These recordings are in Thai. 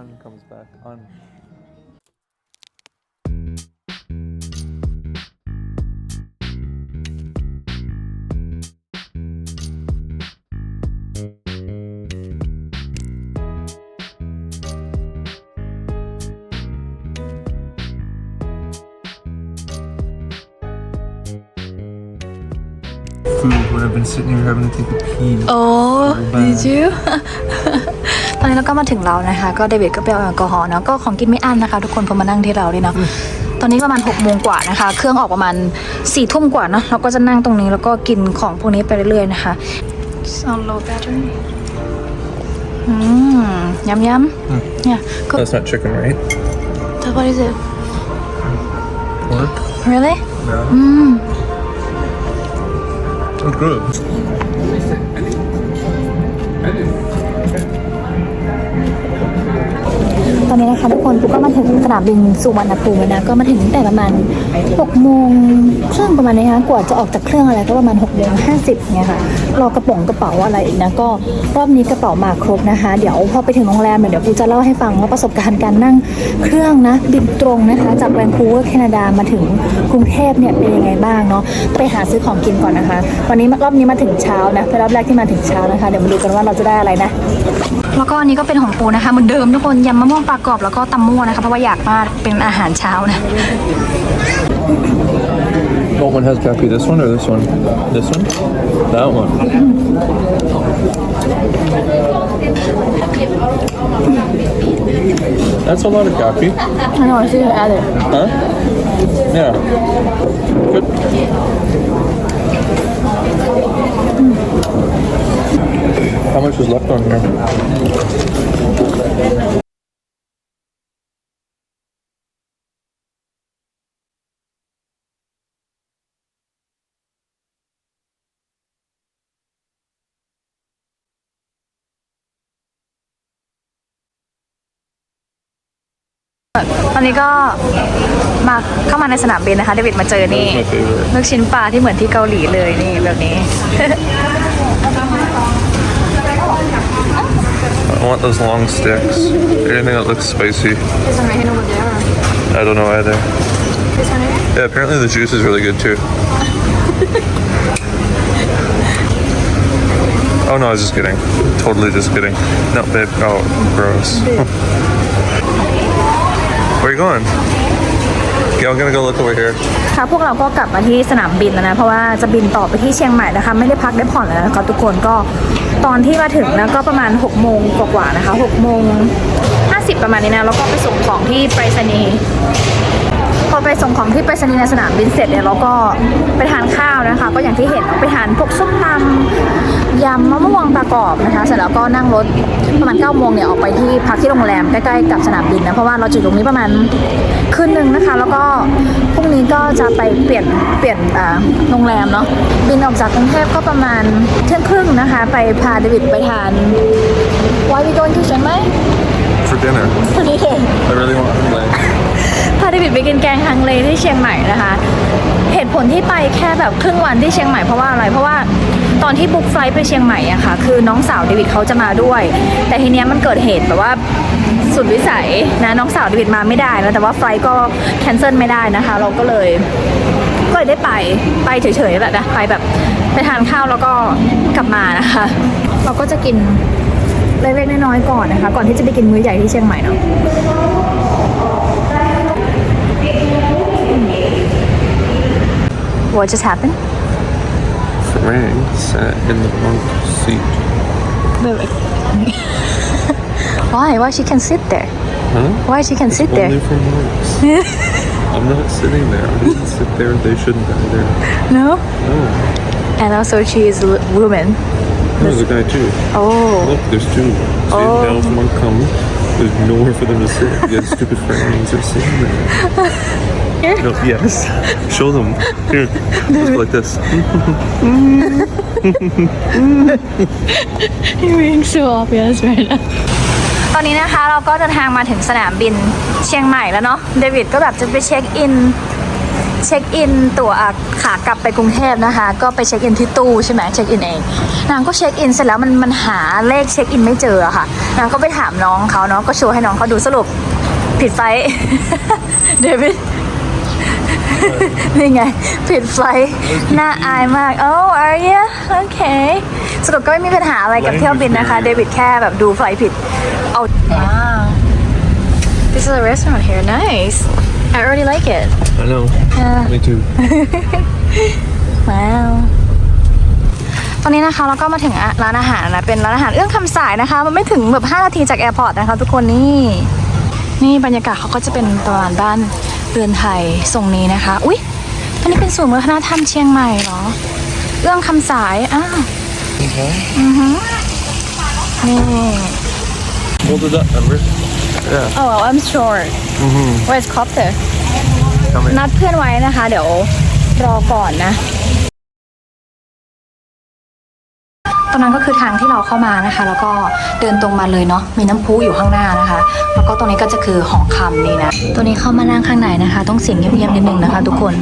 sun comes back on. Food when I've been sitting here having to take a pee. Oh, โอ้ did you ตอนนี้เราก็มาถึงเรานะคะ ก็เดวิดก็ไปเอาแอลกอฮอล์เนาะก็ของกินไม่อั้นนะคะ ทุกคนพอมานั่งที่เราเลยเนาะตอนนี้ประมาณ6กโมงกว่านะคะ เครื่องออกประมาณ4ี่ทุ่มกว่าเนาะเราก็จะนั่งตรงนี้แล้วก็กินของพวกนี้ไปเรื่อยๆนะคะ so low battery อืมยำยำเนี่ยก็ That's not chicken, right? what is it Pork? really No. อืม Oh, good. ตอนนี้นะคะทุกคนปุ๊กก็มาถึงสนามบินสุวรรณภูมินะก็มาถึงตั้งแต่ประมาณ6โมงครึ่งประมาณนี้นะคะกว่าจะออกจากเครื่องอะไรก็ประมาณ6โมง50เนี่ยค่ะรอกระป๋องกระเป๋าอะไรอีกนะก็รอบนี้กระเป๋ามาครบนะคะ เดี๋ยวพอไปถึงโรงแรมเนี่ยเดี๋ยวปูจะเล่าให้ฟังว่าประสบการณ์การนั่งเครื่องนะบินตรงนะคะ จากแวนคูเวอร์แคนาดามาถึงกรุงเทพเนี่ยเป็นยังไงบ้างเนาะไปหาซื้อของกินก่อนนะคะ วันนี้รอบนี้มาถึงเช้านะเป็นรอบแรกที่มาถึงเช้านะคะ เดี๋ยวมาดูกันว่าเราจะได้อะไรนะ แล้วก็อันนี้ก็เป็นของปูนะคะเหมือนเดิมทุกคนยำมะม่วงปลากรอบแล้วก็ตำมั่วนะคะเพราะว่าอยากมากเป็นอาหารเช้านะ What one has gappy? This one or this one? This one? That one. That's a lot of gappy. อร่อยสิแอด Huh? Yeah. Good. How much is left on here? ตอนนี้ก็มาเข้ามาในสนามบินนะคะเดวิดมาเจอนี่ That's my favorite. ลูกชิ้นปลาที่เหมือนที่เกาหลีเลยนี่แบบนี้ I want those long sticks. Anything that looks spicy. I don't know either. Yeah, apparently the juice is really good too. oh no, I was just kidding. Totally just kidding. No, babe. Oh, gross. Where are you going? I'm gonna go look over here. ค่ะพวกเราก็กลับมาที่สนามบินแล้วนะ เพราะว่าจะบินต่อไปที่เชียงใหม่นะคะ ไม่ได้พักได้ผ่อนแล้วนะคะทุกคนก็ตอนที่มาถึงนะก็ประมาณ6กโมงกว่าๆนะคะ6กโมง50ประมาณนี้นะแล้วก็ไปส่งของที่ไปรษณีย์พอไปส่งของที่ไปรษณีย์ในสนามบินเสร็จเนี่ยเราก็ไปทานข้าวนะคะ ก็อย่างที่เห็นไปทานพวกส้มตำ ยำมะม่วงประกอบนะคะเสร็จแล้วก็นั่งรถประมาณ9ก้าโมงเนี่ยออกไปที่พักที่โรงแรมใกล้ๆกับสนามบินนะเพราะว่าเราอยู่ตรงนี้ประมาณคืนหนึ่งนะคะ แล้วก็พรุ่งนี้ก็จะไปเปลี่ยนเปลี่ยนอ่าโรงแรมเนาะบินออกจากกรุงเทพก็ประมาณเที่ยงครึ่งนะคะ ไปพาเดวิดไปทาน Why we going to เชียงใหม่ For dinner. วันนี้เอง I really want to play. พาเดวิดไปกินแกงฮังเลที่เชียงใหม่นะคะ เหตุผลที่ไปแค่แบบครึ่งวันที่เชียงใหม่เพราะว่าอะไรเพราะว่า ตอนที่บุ๊กไฟล์ไปเชียงใหม่อะค่ะ คือน้องสาวเดวิดเขาจะมาด้วย แต่ทีเนี้ยมันเกิดเหตุแบบว่าสุดวิสัยนะน้องสาวเดวิดมาไม่ได้นะแต่ว่าไฟล์ก็แคนเซิลไม่ได้นะคะ เราก็เลยก็เลยได้ไปไปเฉยๆแบบนะไปแบบไปทานข้าวแล้วก็กลับมานะคะ เราก็จะกินเล็กๆน้อยๆก่อนนะคะ ก่อนที่จะไปกินมื้อใหญ่ที่เชียงใหม่เนาะ What just happened? Frank sat uh, in the wrong seat. Why? Why she can sit there? Huh? Why she can sit Only there? for. I'm not sitting there. I didn't sit there. They shouldn't either. No. No. And also she is a woman. There's a guy too. Oh. Look, there's two. See, Oh. now if one come, there's nowhere for them to sit. You stupid friends are sitting there. Here? No, yes. Show them. Here. Just like this. You're being so obvious right now. ตอนนี้นะคะเราก็เดินทางมาถึงสนามบินเชียงใหม่แล้วเนาะเดวิดก็แบบจะไปเช็คอินเช็คอินตั๋วขากลับไปกรุงเทพนะคะ ก็ไปเช็คอินที่ตู้ใช่ไหมเช็คอินเองนางก็เช็คอินเสร็จแล้วมันมันหาเลขเช็คอินไม่เจอะค่ะนางก็ไปถามน้องเขาเนาะก็โชว์ให้น้องเขาดูสรุปผิดไฟเดวิด นี่ไงผิดไฟล์น่าอายมากโอ้ are you okay สรุปก็ไม่มีปัญหาอะไรกับเที่ยวบินนะคะ เดวิดแค่แบบดูไฟล์ผิด เอาว้าว This is a restaurant here nice I already like it I know. Yeah. Me too. ว้าวตอนนี้นะคะเราก็มาถึงร้านอาหารนะเป็นร้านอาหารเอื้องคำสายนะคะ มันไม่ถึงแบบ 5 นาทีจากแอร์พอร์ตนะคะทุกคนนี่นี่บรรยากาศเขาก็จะเป็นประมาณบ้าน เรือนไทยทรงนี้นะคะ อุ๊ยอันนี้เป็นศูนย์วัฒนธรรมเชียงใหม่เหรอเอื้องคำสาย อ้าว Okay. อือฮึนี่ Hold it up, remember? Yeah. Oh well, I'm sure Where's copter Coming. นัดเพื่อนไว้นะคะ เดี๋ยวรอก่อนนะ ตรงนั้นก็คือทางที่เราเข้ามานะคะ แล้วก็เดินตรงมาเลยเนาะมีน้ำพุอยู่ข้างหน้านะคะ แล้วก็ตรงนี้ก็จะคือหอคำนี่นะตัวนี้เข้ามานั่งข้างในนะคะ ต้องเสียงเงียบๆนิดนึงนะคะ ทุกคน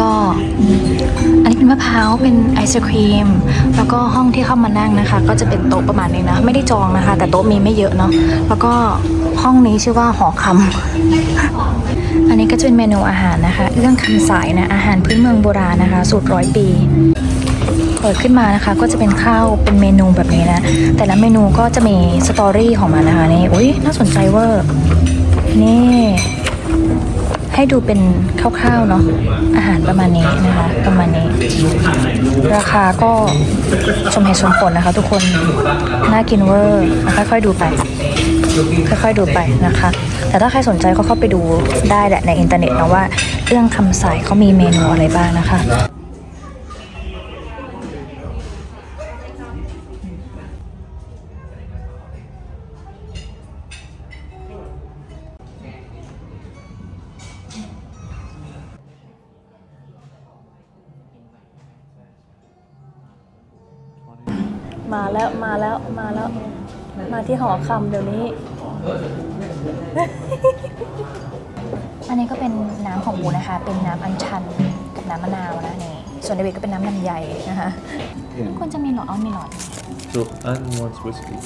ก็ อันนี้เป็นมะพร้าวเป็นไอศครีม แล้วก็ห้องที่เข้ามานั่งนะคะ ก็จะเป็นโต๊ะประมาณนี้นะ ไม่ได้จองนะคะ แต่โต๊ะมีไม่เยอะเนาะแล้วก็ห้องนี้ชื่อว่าหอคำอันนี้ก็จะเป็นเมนูอาหารนะคะ เรื่องคำสายนะอาหารพื้นเมืองโบราณนะคะ สูตรร้อยปี เปิดขึ้นมานะคะ ก็จะเป็นข้าวเป็นเมนูแบบนี้นะ แต่ละเมนูก็จะมีสตอรี่ของมันนะคะนี่อุ้ยน่าสนใจเวอร์นี่ให้ดูเป็นคร่าวๆเนาะอาหารประมาณนี้นะคะ ประมาณนี้ ราคาก็สมเหตุสมผลนะคะ ทุกคนน่ากินเวอร์ค่อยๆดูไป ค่อยๆดูไปนะคะ แต่ถ้าใครสนใจก็เข้าไปดูได้แหละในอินเทอร์เน็ตนะว่า เรื่องคำสายเขามีเมนูอะไรบ้างนะคะ มาแล้วมาแล้วมาแล้ว มาที่หอคำเดี๋ยวนี้ อันนี้ก็เป็นน้ำของบูนะคะ เป็นน้ำอัญชันกับน้ำมะนาวนะนี่ส่วนเดวิดก็เป็นน้ำลำไยนะคะควรจะมีหลอดเอามีหลอด So Anne wants whiskey.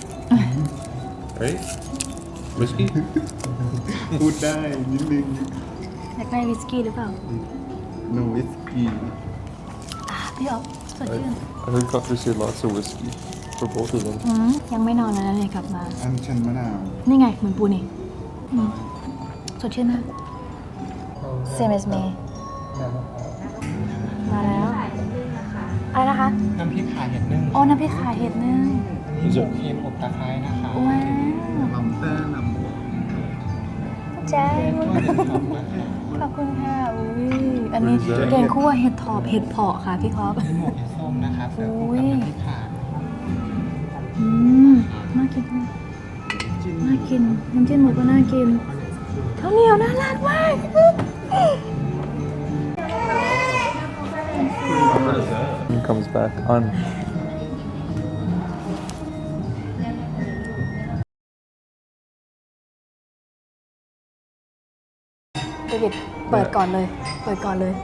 right? Whiskey? พูดได้นิดนึงอยากได้วิสกี้หรือเปล่า no whiskey อะพี่อ๊อฟสดชื่น I heard Doctor say lots of whiskey for both of them. อืมยังไม่นอนนะเนี่ยกลับมา อันชันมะนาวนี่ไง เหมือนปูนี่อืมสดชื่นมาก same as me มาแล้ว อะไรนะคะ น้ำพริกขาเห็ดนึ่งโอ้น้ำพริกขาเห็ดนึ่ง Is it? เค็มอบตะไคร้นะคะว้าวลำเต้นลแจ้งขอบคุณค่ะ อุ้ย อันนี้แกงคั่วเห็ดถอบเห็ดเผาะค่ะพี่คอปหมวกเห็ดส้มนะคะเสิร์ฟคู่กับน้ำพริกขาอืม น่ากินมากน่ากินน้ำจิ้มหมูก็น่ากินข้าวเหนียวน่ารักมาก He comes back on. เดวิดเปิดก่อนเลย เปิดก่อนเลย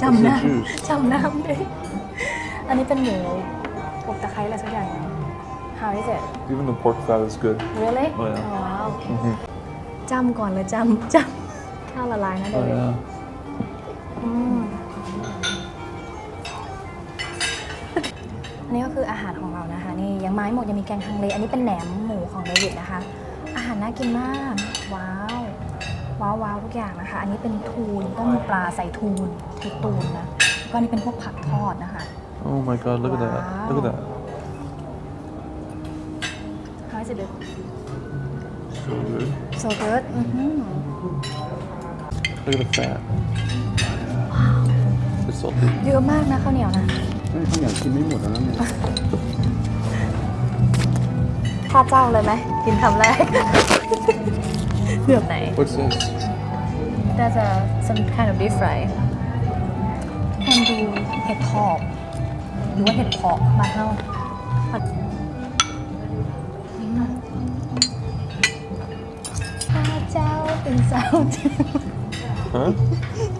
จำน้ำจำน้ำดิอันนี้เป็นหมูอบตะไคร้อะไรสักอย่าง How is it Even the pork fat is good. really Oh, yeah. ว้าวจำก่อนเลยจำจำข้าวละลายนะเด Oh วิด yeah. อืมอันนี้ก็คืออาหารของเรานะคะ นี่ยังไม้หมดยังมีแกงฮังเล อันนี้เป็นแหนมหมูของเดวิดนะคะ อาหารน่ากินมาก ว้าว ว้าวว้าวทุกอย่างนะคะ อันนี้เป็นทูนต้มปลาใส่ทูนทูตูนนะแล้วก็อันนี้เป็นพวกผักทอดนะคะ Oh my god, look at that. Look at that. Is it good? So good. So good อือหือ Look at the fat. It's salty. เยอะมากนะข้าวเหนียวนะำไม่อยากกินไม่หมดแล้วนะเนี่ย ข้าเจ้าเลยไหม กินคำแรก เหลือบไหน What's this? That's a some kind of deep fry แทนดูเห็ดถอบหรือว่าเห็ดเพาะบ้านเฮา เจ้าเป็นสาวจริง Huh?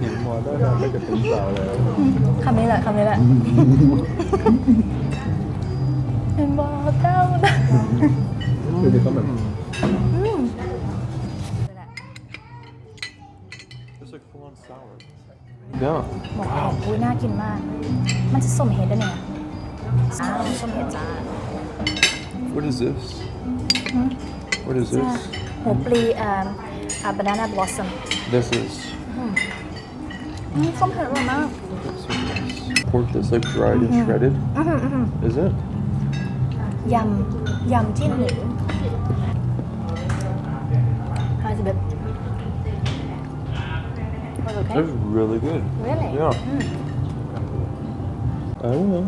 เห็นหมอได้แล้วก็จะเป็นสาวแล้วคำนี้แหละคำนี้แหละเห็นบอกเจ้านะคือจะต้องแบบ It's like full on sour. Yeah. บอกว่าอุ้ยน่ากินมาก มันจะส้มเห็ดได้เนี่ยอ้าวส้มเห็ดจ้า What is this? What is จ้า this? หัวปลีอ่า อ่า banana blossom This is อืมส้มเห็ดอร่อยมาก pork that's like dried and shredded. Is it? ยำยำจิ้มหมูฮาจะแบบ Was okay? That's really good. Really? Yeah. Mm. I don't know.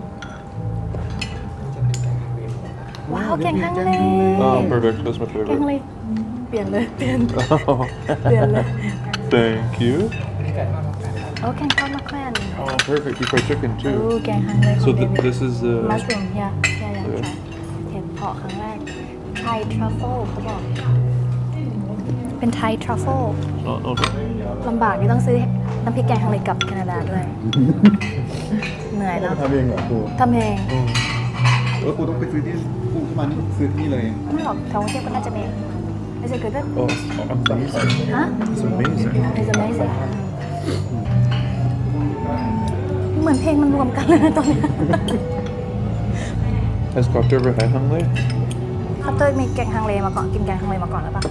ว้าวแกงฮังเล Oh, perfect. That's my แกงฮัง favorite. เลเปลี่ยนเลย เปลี่ยน Oh, เปลี่ยนเลย thank you. โอ้แกงทอดมะแขวน Oh, perfect. You fried chicken โอ้ too. แกงฮังเลขอ So งเด th- วิด this is the. มัชรูมยาย่าอยากเออใช้เห็นเพาะครั้งแรกไทยทรัฟเฟิลเขาบอก เป็นไทยทรัฟเฟิล Oh, okay. ลำบากที่ต้องซื้อน้ำพริกแกงฮังเลกลับแคนาดาด้วย เหนื่อยเนาะทำเองเหรอครูทำเองเออครูต้องไปซื้อที่ครูเข้ามานี่ซื้อที่นี่เลย ไม่หรอกแถวกรุงเทพก็น่าจะมี ไม่ใช่เกิด Oh, it's amazing. ฮะ It's amazing. It's amazing เหมือนเพลงมันรวมกันเลยนะตอนเนี้ย Has Copter ever had Hung Lei? ครับเต้ยมีแกงฮังเลมาก่อนกินแกงฮังเลมาก่อนหรือเปล่า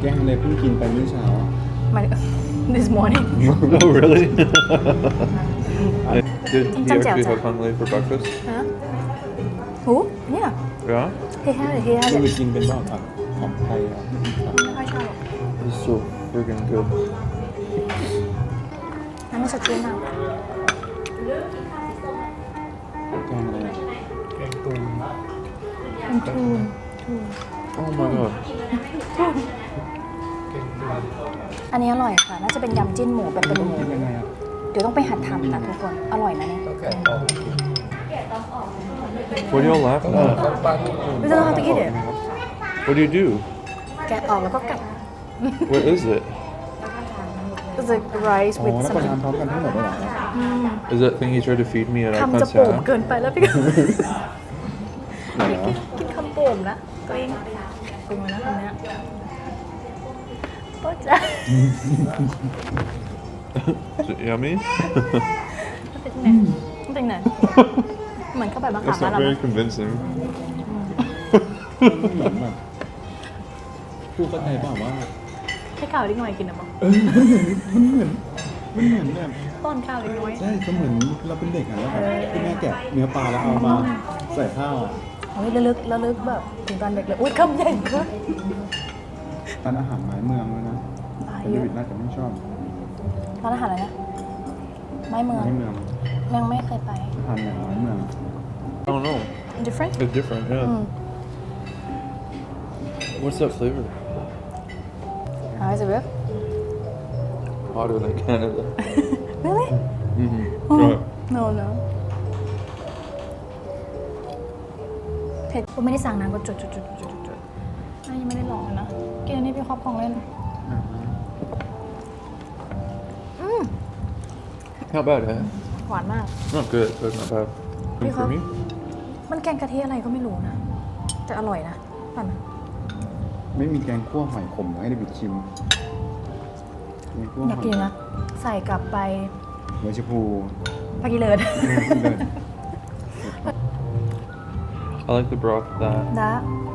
แกงเลยเพิ่งกินไปเมื่อเช้าไม่ this morning oh, really? Did he Some actually jiao have Hung Lei for breakfast? ฮะหูเนี่ย Yeah? he had it he had ก็ it ไปกินเป็นบ้าผัก ของไทยอะไม่ค่อยชอบหรอก It's so freaking good. น้ำไม่สดชื่นมากแกงอะไรอะเป็นทูน Oh my god. อันนี้อร่อยค่ะ น่าจะเป็นยำจิ้นหมูแบบเป็นหมูกินยังไงอะเดี๋ยวต้องไปหัดทำนะทุกคน อร่อยนะเนี่ย What are y'all laughing at? ไม่ต้องทำตะกี้เดี๋ยว What do you do? แกะออกแล้วก็กัด What is it? It's like rice อ๋อ with แล้วประทาน some พร้อมกันทั้งหมดเลยเหรอ Is that thing you tried to feed me at คำ Icon จะโป่ง Sound? เกินไปแล้วพี่ก็ ไหนวะ กินคำโป่งนะตัวเองปรุงแล้วนะคำเนี้ยโอ้จ้ะ Is it yummy? มันเป็นไงมันเป็นไงเหมือนเข้าไปมะขาม That's บ้าน not เราไหม very convincing. เหมือนแบบ ครูเข้าใจเปล่าว่า ให้ข้าวดิ้งหน่อยกินนะบอกเออมันเหมือนมันเหมือนแบบป้อนข้าวดิ้งน้อยใช่ก็เหมือนเราเป็นเด็กอะแล้วแบบที่แม่แกะเนื้อปลาแล้วเอามาใส่ข้าวอะโอ้ยระลึกระลึกแบบถึงตอนเด็กเลยอุ้ยคำใหญ่เกินร้านอาหารไม้เมืองเลยนะอ่าแต่เยเดอะวิดน่าจะไม่ชอบร้านอาหารอะไรนะไม้เมืองไม้เมืองยังไม่เคยไปทานอย่างไม้เมือง I don't know. different It's different, yeah. อืม What's that flavor? How is it good Hotter than Canada. really Mm-hmm. Oh. Try it. no no เผ็ดกูไม่ได้สั่งนะกูจุดจุดจุดจุดจุดจุดอะยังไม่ได้ลองเลยนะกินอันนี้พี่ครอบของเล่นอืม Not bad, eh? หวานมาก Not good, but not bad. Good Because- for me? มันแกงกะทิอะไรก็ไม่รู้นะ แต่อร่อยนะป่ะนะ ไม่มีแกงคั่วหอยขมให้เดวิดชิมแกงคั่วอยากหอยกินนะ ใส่กลับไปหัวชะพูปากิเลนเลย I like the broth with that. นะ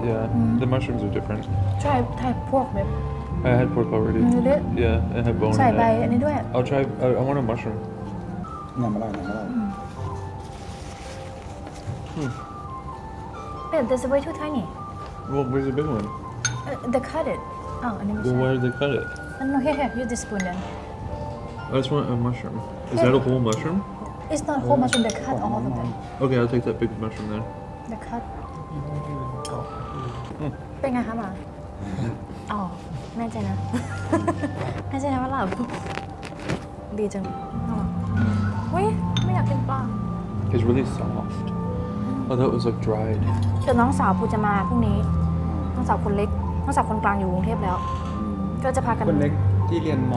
Yeah, the mushrooms are different. ใช่ไทยพวกแบบ I had pork already. You did? Yeah, it had bone ใส่ in ใบ it. อันนี้ด้วย I'll try. I, I want a mushroom. นำมาได้นำมาได้ But this is way too tiny Well, where's the big one? Uh, they cut it อ้าวอันนี้ไม่ Well, ใช่ why did they cut it? no here here use this spoon then I just want a mushroom. Is that a whole mushroom? it's not whole mushroom they cut all of them Okay, I'll take that big mushroom then. they cut เป็นไงคะหมาอ๋อแน่ใจนะ แน่ใจนะว่าหลับดีจังอ๋ออุ้ยไม่อยากกินปลา It's really soft. Oh, that was like dried. เดี๋ยวน้องสาวปูจะมาพรุ่งนี้ น้องสาวคนเล็ก น้องสาวคนกลางอยู่กรุงเทพแล้วก็จะพากันคนเล็กที่เรียนม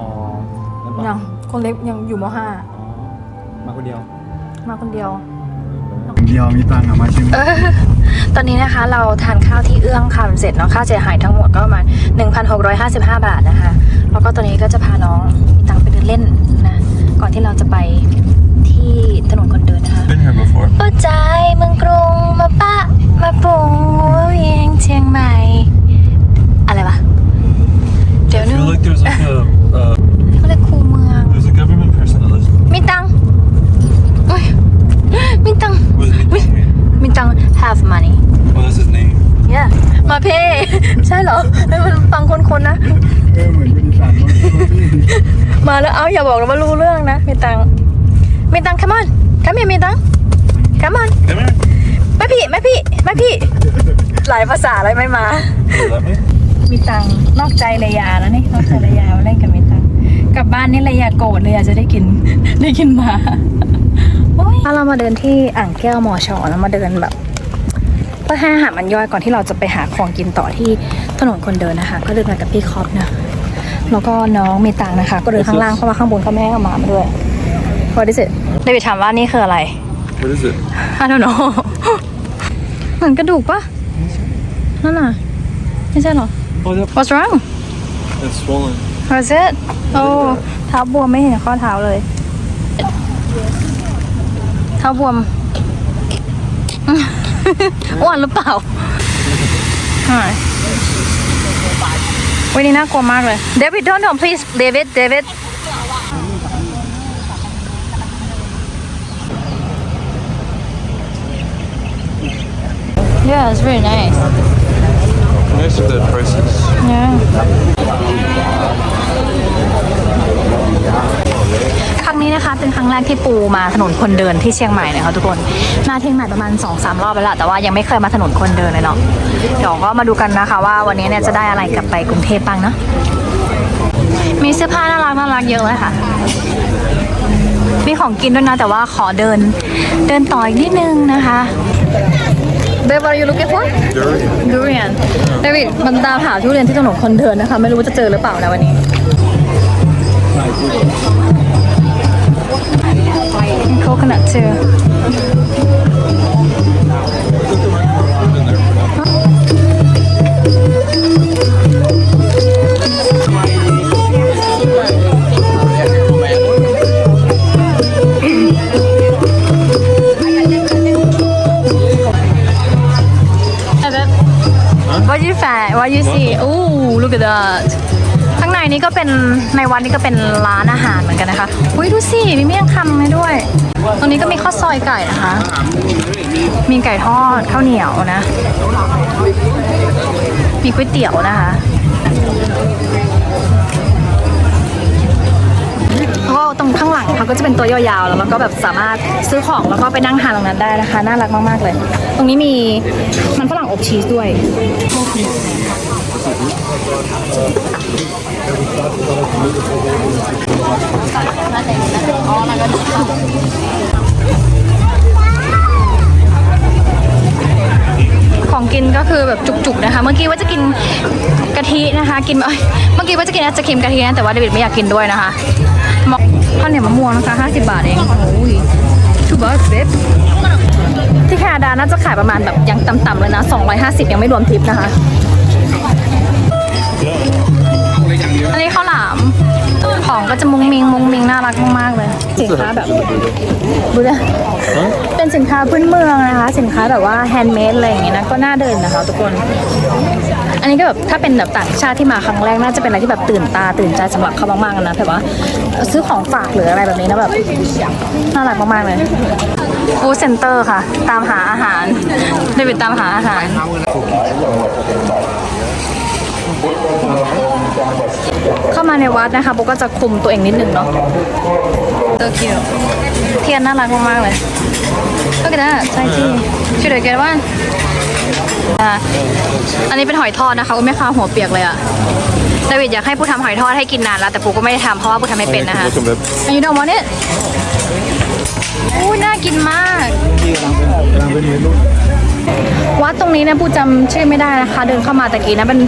นั่นปะยังคนเล็กยังอยู่มห้าอ๋อมาคนเดียว มาคนเดียวคนเดียวมีตังค์อะมาชิม ตอนนี้นะคะเราทานข้าวที่เอื้องคำเสร็จเนาะค่าเสียหายทั้งหมดก็ประมาณ1,655 บาทนะคะ แล้วก็ตอนนี้ก็จะพาน้องมีตังไปเดินเล่นนะ ก่อนที่เราจะไปที่ถนนคนเดินนะคะ Been here before. ปัจจัยเมืองกรุงมาปะมาปงหัวเวียงเชียงใหม่ อะไรวะ เดี๋ยว I นึง feel like there's like a uh, เขาเรียกคูเมือง there's a government person that lives มีตังโอ้ยมีตัง with me. Wait. มีตัง have money Oh, that's his name. yeah มาเพ่ ใช่เหรอเฮ้ยมันฟังคนๆนะ เออเหมือนเป็นอีสานมากพี่มาแล้วเอาอย่าบอกนะว่ารู้เรื่องนะมีตังมีตัง come on come here มีตัง come on Come here. ไม่พี่ไม่พี่ไม่พี่ หลายภาษาอะไรไม่มา You let me? มีตังนอกใจเลยยาแล้วนี่นอกใจเลยยามาเล่นกับมีตังกลับบ้านนี่เลยยาโกรธเลยยาจะได้กิน ได้กินหมาถ้าเรามาเดินที่อ่างแก้วมอชอแล้วมาเดินแบบเพื่อให้อาหารมันย่อยก่อนที่เราจะไปหาของกินต่อที่ถนนคนเดินนะคะ ก็เดินมากับพี่คอปนะแล้วก็น้องมีตังนะคะ ก็เดินข้างล่างเพราะว่าข้างบนเขาไม่ให้เอาหมามาด้วยพอดิสิเดวิดถามว่านี่คืออะไร What is it? I don't know เหมือนกระดูกปะนั่นน่ะไม่ใช่เหรอ Oh, that, What's wrong it's swollen. What's it โอ้เท้าบวมไม่เห็นข้อเท้าเลยเท้าบวม อ้วนหรือเปล่าใช่วันนี้น่ากลัวมากเลย David don't don't please David David Yeah it's very nice Nice with the prices. Yeah. งนี้นะคะเป็นครั้งแรกที่ปูมาถนนคนเดินที่เชียงใหม่นะคะทุกคนมาเชียงใหม่ประมาณ2อสรอบไปแล้วแต่ว่ายังไม่เคยมาถนนคนเดินเลยเนาะเดี๋ยวก็มาดูกันนะคะ ว่าวันนี้เนี่ยจะได้อะไรกลับไปกรุงเทพบ้างเนาะมีเสื้อผ้าน่ารักน่ารักเยอะเลยค่ะ มีของกินด้วยนะแต่ว่าขอเดินเดินต่ออีกนิดนึงนะคะ Babe, what are you looking for? Durian. Durian เดวิดมันตามหาทุเรียนที่ถนนคนเดินนะคะ ไม่รู้ว่าจะเจอหรือเปล่านะวันนี้ โคคนัทเจอไอ้แบบ What you find What you see Ooh look at that ข้างในนี้ก็เป็นในวัดนี้ก็เป็นร้านอาหารเหมือนกันนะคะ อุ้ยดูสิ มีเมี่ยงคำให้ด้วย ตรงนี้ก็มีข้าวซอยไก่นะคะ มีไก่ทอดข้าวเหนียวนะ มีก๋วยเตี๋ยวนะคะแล้วก็ตรงข้างหลังเขาก็จะเป็นตัวยาวๆ แล้วมันก็แบบสามารถซื้อของแล้วก็ไปนั่งทานตรงนั้นได้นะคะ น่ารักมากๆเลย ตรงนี้มีมันฝรั่งอบชีสด้วยของกิ นก็คือแบบจุกๆนะคะ เมื่อกี้ว่าจะกินกะทินะคะ กินเอ้ยเมื่อกี้ว่าจะกินไอศครีมกะทินะแต่ว่าเดวิดไม่อยากกินด้วยนะคะมอกข้าวเหนียวมะม่วงนะคะ50 บาทเองโอ้ยทูบาร์เบบที่แคนาดาน่าจะขายประมาณแบบยังต่ำๆเลยนะ250 ยังไม่รวมทิปนะคะอันนี้ข้าว ก็จะมุงมิงมุงมิงน่ารักมากๆเลย สินค้าแบบดูดิเป็นสินค้าพื้นเมืองนะคะ สินค้าแบบว่าแฮนด์เมดอะไรอย่างเงี้ยนะก็น่าเดินนะคะ ทุกคน อันนี้ก็แบบถ้าเป็นแบบต่างชาติที่มาครั้งแรกน่าจะเป็นอะไรที่แบบตื่นตาตื่นใจสำหรับเขามากๆนะแต่ว่าซื้อของฝากหรืออะไรแบบนี้นะแบบน่ารักมากๆเลยฟู้ดเซ็นเตอร์ค่ะ ตามหาอาหารเดวิดตามหาอาหาร เข้ามาในวัดนะคะโบก็จะคุมตัวเองนิดนึงเนาะเตอร์คิวเทียนน่ารักมากๆเลยก็กระดาษใช่ที่ช่วยเด็กกันว่าอะอันนี้เป็นหอยทอดนะคะอุ้ยแม่ค้าหัวเปียกเลยอะดาวิดอยากให้ผู้ทำหอยทอดให้กินนานแล้ว แต่ปูก็ไม่ได้ทำเพราะว่าปูทำไม่เป็นนะคะ Welcome, babe. อายุดอมอเนี่ยอู้น่ากินมาก กำลังเป็นกำลังเป็นเมนูวัดตรงนี้เนี่ยปูจำชื่อไม่ได้นะคะ เดินเข้ามาตะกี้นะมัน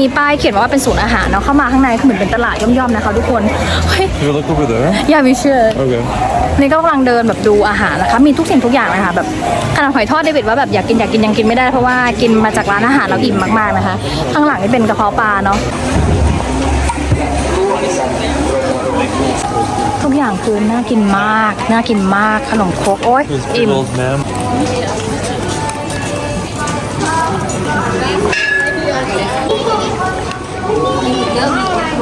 มีป้ายเขียนว่าเป็นศูนย์อาหารเนาะเข้ามาข้างในคือเหมือนเป็นตลาดย่อมๆนะคะทุกคนเฮ้ย You look over there? อย่ามีเชื่อ Okay. นี่ก็กำลังเดินแบบดูอาหารนะคะ มีทุกสิ่งทุกอย่างเลยค่ะแบบขนาดหอยทอดเดวิดว่าแบบอยากกินอยากกินยังกินไม่ได้เพราะว่ากินมาจากร้านอาหารแล้วอิ่มมากๆนะคะ ข้างหลังนี่เป็นกระเพาะปลาเนาะทุกอย่างคือน่ากินมากน่ากินมากขนมครกโอ๊ย This อิ่ม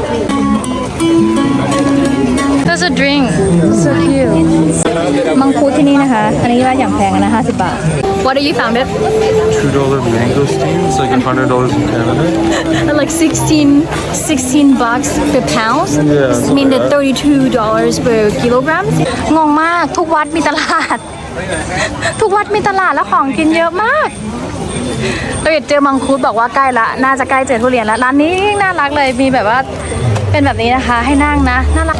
big old man. There's a drink so cute มังคุดที่นี่นะคะ อันนี้ว่าอย่างแพงนะ50 บาท What do you found it Two dollar mango steam. It's like a hundred dollars in Canada. like 16 16 bucks per pound Yeah. mean that 32 dollars per kilogram งงมากทุกวัดมีตลาด ทุกวัดมีตลาดแล้วของกินเยอะมาก เราเจอมังคุดบอกว่าใกล้ละ น่าจะใกล้เจอทุเรียนแล้วร้านนี้น่ารักเลยมีแบบว่าเป็นแบบนี้นะคะ ให้นั่งนะน่ารัก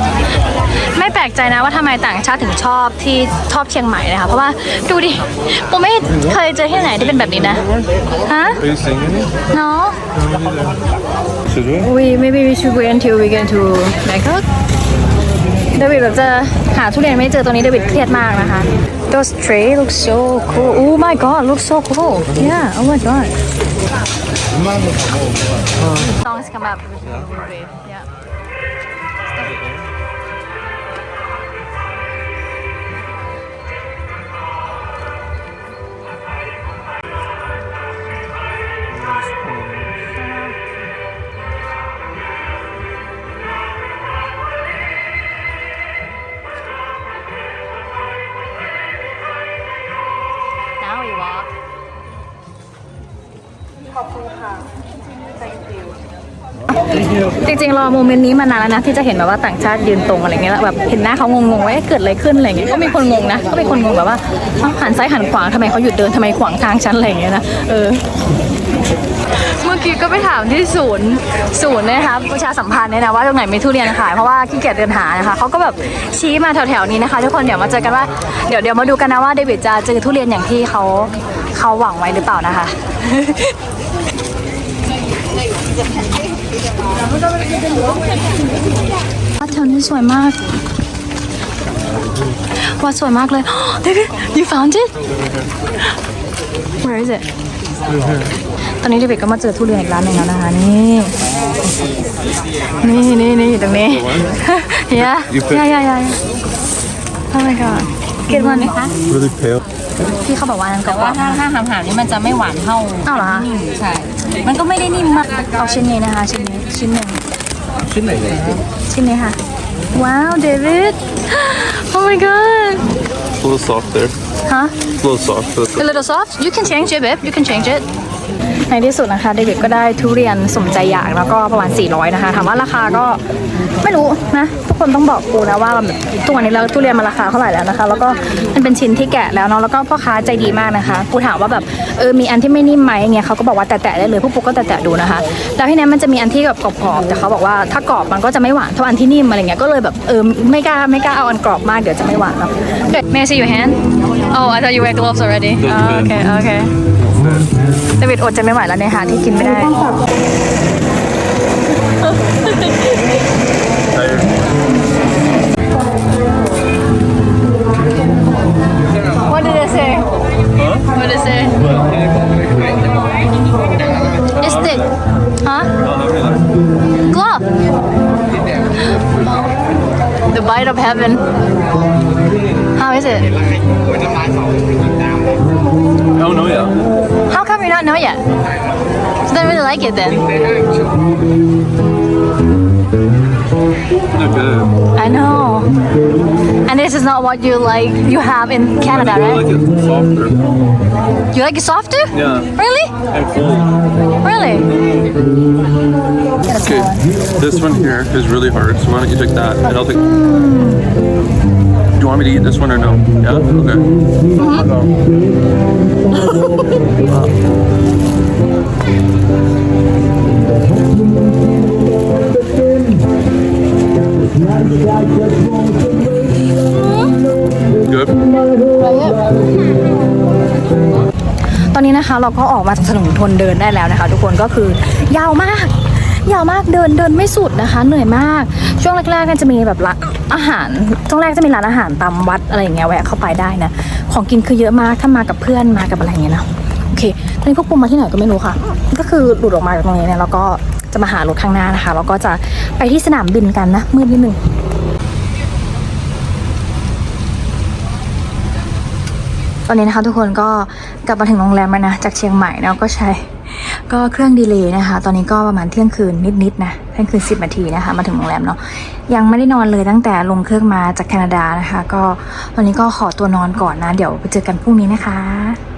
ไม่แปลกใจนะว่าทำไมต่างชาติถึงชอบที่ชอบเชียงใหม่นะคะเพราะว่าดูดิผมไม่เคยเจอที่ไหนที่เป็นแบบนี้นะฮะ Are you seeing any? no Should we? we maybe we should wait until we get to Bangkok เดวิดแบบจะหาทุเรียนไม่เจอตอนนี้เดวิดเครียดมากนะคะ Those tray looks so cool. Oh my god looks so cool. Yeah oh my god. Songs come up ริงๆรอโมเมนต์นี้มานานแล้วนะที่จะเห็นแบบว่าต่างชาติยืนตรงอะไรเงี้ยแล้วแบบเห็นหน้าเขางงๆว่าเกิดอะไรขึ้นอะไรเงี้ยก็มีคนงงนะก็มีคนงงแบบว่าเอ้าหันซ้ายหันขวาทำไมเขาหยุดเดินทำไมขวางทางฉันอะไรเงี้ยนะเออเมื่อกี้ก็ไปถามที่ศูนย์ศูนย์นะคะประชาสัมพันธ์เนี่ยนะว่าตรงไหนมีทุเรียนขายเพราะว่าขี้เกียจเดินหานะคะเขาก็แบบชี้มาแถวๆนี้นะคะ ทุกคนเดี๋ยวมาเจอกันว่าเดี๋ยวเดี๋ยวมาดูกันนะว่าเดวิดจะเจอทุเรียนอย่างที่เขาเขาหวังไว้หรือเปล่านะคะ วัดแถวนี้สวยมาก วัดสวยมากเลย David you found it where is it ตอนนี้เดวิดก็มาเจอทุเรียนอีกร้านหนึ่งแล้วนะคะนี่นี่นี่นี่อยู่ตรงนี้ yeah yeah yeah yeah oh my god เกินวันไหมคะ Really pale. พี่เขาบอกว่านั่นก็แต่ว่าถ้าถ้าหามหามๆนี่มันจะไม่หวานเท่าอ้าวเหรอคะนิ่มใช่ มันก็ไม่ได้นิ่มมากเอาชิ้นนี้นะคะ ชิ้นนี้ชิ้นหนึ่งชิ้นไหนเนี่ยชิ้นนี้ค่ะ ว้าวเดวิด oh my god It's a little soft there. ฮะ It's a little soft. That's A little soft you can change it babe you can change it ในที่สุดนะคะเดวิดก็ได้ทุเรียนสมใจอยากแล้วก็ประมาณ 400 นะคะถามว่าราคาก็ไม่รู้นะทุกคนต้องบอกกูนะว่าแบบตัวนี้แล้วทุเรียนมันราคาเท่าไหร่แล้วนะคะ แล้วก็มันเป็นชิ้นที่แกะแล้วเนาะแล้วก็พ่อค้าใจดีมากนะคะกูถามว่าแบบเออมีอันที่ไม่นิ่มไหมอย่างเงี้ยเขาก็บอกว่าแตะๆได้เลยพวกปุ๊กก็แตะๆดูนะคะแล้วที่นั้นมันจะมีอันที่แบบกรอบๆแต่เขาบอกว่าถ้ากรอบมันก็จะไม่หวานเท่าอันที่นิ่มอะไรเงี้ยก็เลยแบบเออไม่กล้าไม่กล้าเอาอันกรอบมากเดี๋ยวจะไม่หวานเนาะ May I see your hand Oh I thought you wear gloves already oh, okay okay เดวิดอดจะไม่ไหวแล้วเนี่ยหาที่กินไม่ได้ What did it say? What did it say? It's thick. Huh? Glove. The bite of heaven. How is it? Oh no, yeah. How come you not know yet? So don't really like it then. They're. I know. And this is not what you like you have in Canada, I right? like it softer. You like it softer? Yeah. Really? And full. Really? Okay, this one here is really hard, so why don't you take that and I'll take. Do you want me to eat this one or no? Yeah? Okay. Good. ตอนนี้นะคะเราก็ออกมาจากถนนทนเดินได้แล้วนะคะ ทุกคนก็คือยาวมาก ยาวมากเดินเดินไม่สุดนะคะ เหนื่อยมาก ช่วงแรกๆเนี่ยจะมีแบบร้านอาหารช่วงแรกจะมีร้านอาหารตามวัดอะไรอย่างเงี้ยแวะเข้าไปได้นะ ของกินคือเยอะมากถ้ามากับเพื่อนมากับอะไรอย่างเงี้ยนะโอเคตอนนี้พวกปูมาที่ไหนก็ไม่รู้ค่ะ ก็คือหลุดออกมาจากตรงนี้เนี่ยแล้วก็จะมาหารถข้างหน้านะคะแล้วก็จะไปที่สนามบินกันนะมืดนิดนึงตอนนี้นะคะทุกคนก็กลับมาถึงโรงแรมแล้วนะจากเชียงใหม่แล้วก็ใช้ ก็เครื่องดีเลย์นะคะ ตอนนี้ก็ประมาณเที่ยงคืนนิดๆนะเที่ยงคืนสิบนาทีนะคะ มาถึงโรงแรมเนาะยังไม่ได้นอนเลยตั้งแต่ลงเครื่องมาจากแคนาดานะคะ ก็วันนี้ก็ขอตัวนอนก่อนนะ เดี๋ยวไปเจอกันพรุ่งนี้นะคะ